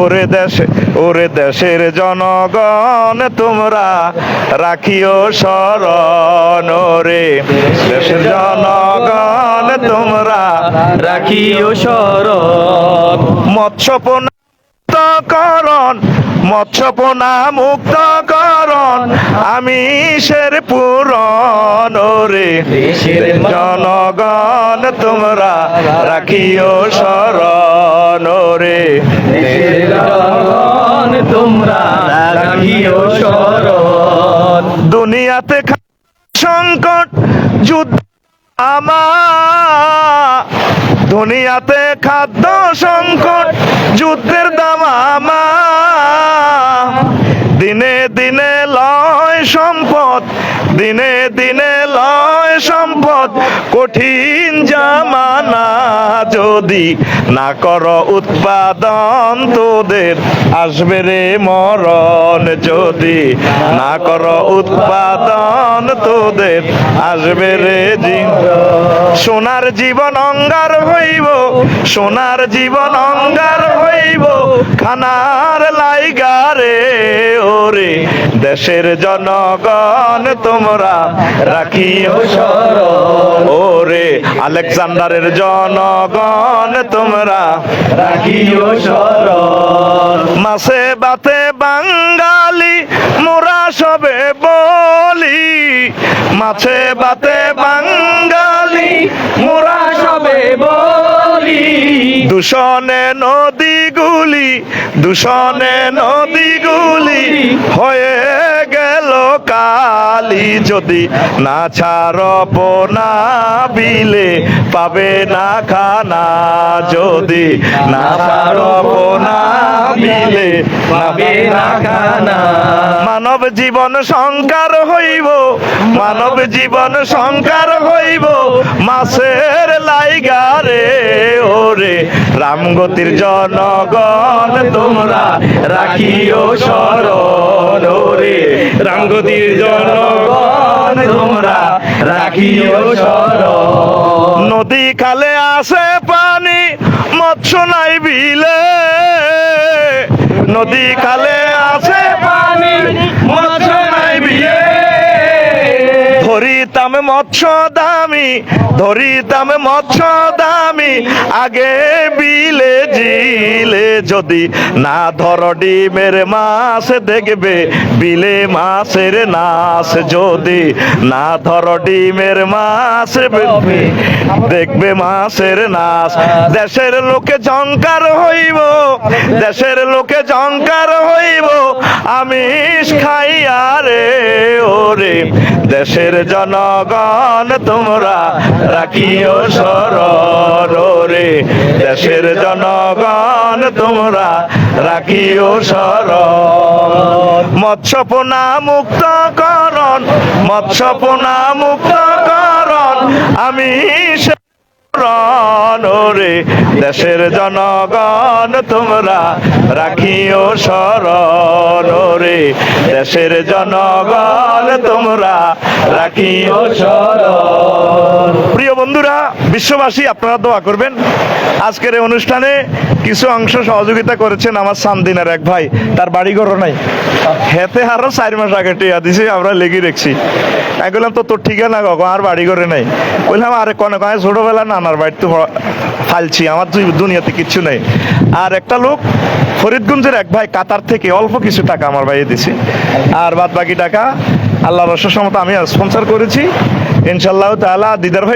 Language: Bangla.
ওরে দেশে, ওরে দেশের জনগণ, তোমরা রাখিও স্মরণ ওরে। দেশের জনগণ, তোমরা রাখিও শরণ। মৎস্যপনা মুক্তকরণ মৎস্যপনা মুক্তকরণ, আমি সের পুরন রে জনগণ, তোমরা রাখিও শরণ রে দেশের তোমরা রাখিও শরণ। দুনিয়াতে সংকট, যুদ্ধ আমা। দুনিয়াতে খাদ্য সংকট, যুদ্ধের দামামা দিনে দিনে লয় সম্পদ দিনে দিনে লয় সম্পদ, কঠিন জামানা যদি না কর উৎপাদন তোদের, আসবে রে মরণ যদি না কর উৎপাদন তোদের, আসবে রে সোনার জীবন অঙ্গার হইব, সোনার জীবন অঙ্গার হইব, খানার লাইগারে ওরে দেশের জনগণ, তোমরা রাখিও শরণ। ওরে আলেকজান্ডারের জনগণ, তোমরা রাখিও মাসে বাতে বাঙালি, মোরা সবে বলি। মাছে বাতে বাঙালি, মোরা সবে বলি। দূষণে নদীগুলি দূষণে হয়ে গেল কালি যদি না ছাড়ব না বিলে, পাবে না খানা যদি না ছাড়ব না বিলে, পাবে না খানা। মানব জীবন সংকার হইব, মানব জীবন সংকার হইব মাসের লাইগারে ওরে। রামগতির জনগণ, তোমরা রাখিও শরণ। ওরে রামগতির জনগণ, তোমরা রাখিও শরণ। নদী খালে আসে পানি, মৎস্য নাই বিলে। নদী খালে আসে পানি, মৎস্য নাই বিলে। ধরিতাম মৎস্য দামি, ধরিতাম মৎস্য দামি, আগে বিলে জিলে। যদি না ধর ডিমের মাছ দেখবে বিলে মাছের নাচ যদি না ধর ডিমের মাছ দেখবে মাছের নাচ দেশের লোকে জঙ্কার হইব দেশের লোকে জঙ্কার হইব। আমিষ খাইয়া রে ওরে দেশের জনগণ তোমরা রাখিও সর রে দেশের জনগণ তোমরা রাখিও সরর মৎস্যপনা মুক্তকরণ মৎস্যপনা মুক্তকরণ আমি সে রণ রে দেশের জনগণ, তোমরা রাখিও শরণ রে দেশের জনগণ, তোমরা রাখিও শরণ। প্রিয় বন্ধুরা বিশ্ববাসী, আপনারা দোয়া করবেন। আজকের এই অনুষ্ঠানে কিছু অংশ সহযোগিতা করেছেন আমার সামদিনের এক ভাই। তার বাড়ি ঘরও নাই। হেতে আরও চার মাস আগে টিয়া দিছে, আমরা লেগে রেখছি। আমি বললাম তো তোর ঠিকানা কখন আর বাড়ি ঘরে নেই। বললাম আরে কনে কনে, ছোটবেলা নানার বাড়িতে হ- ফালছি, আমার দুনিয়াতে কিচ্ছু নেই। আর একটা লোক, ফরিদগঞ্জের এক ভাই, কাতার থেকে অল্প কিছু টাকা আমার ভাইয়ে দিছে। আর বাদ বাকি টাকা আল্লাহ রসের আমি স্পন্সর করেছি। ইনশাল্লাহ তাআলা, দিদার ভাই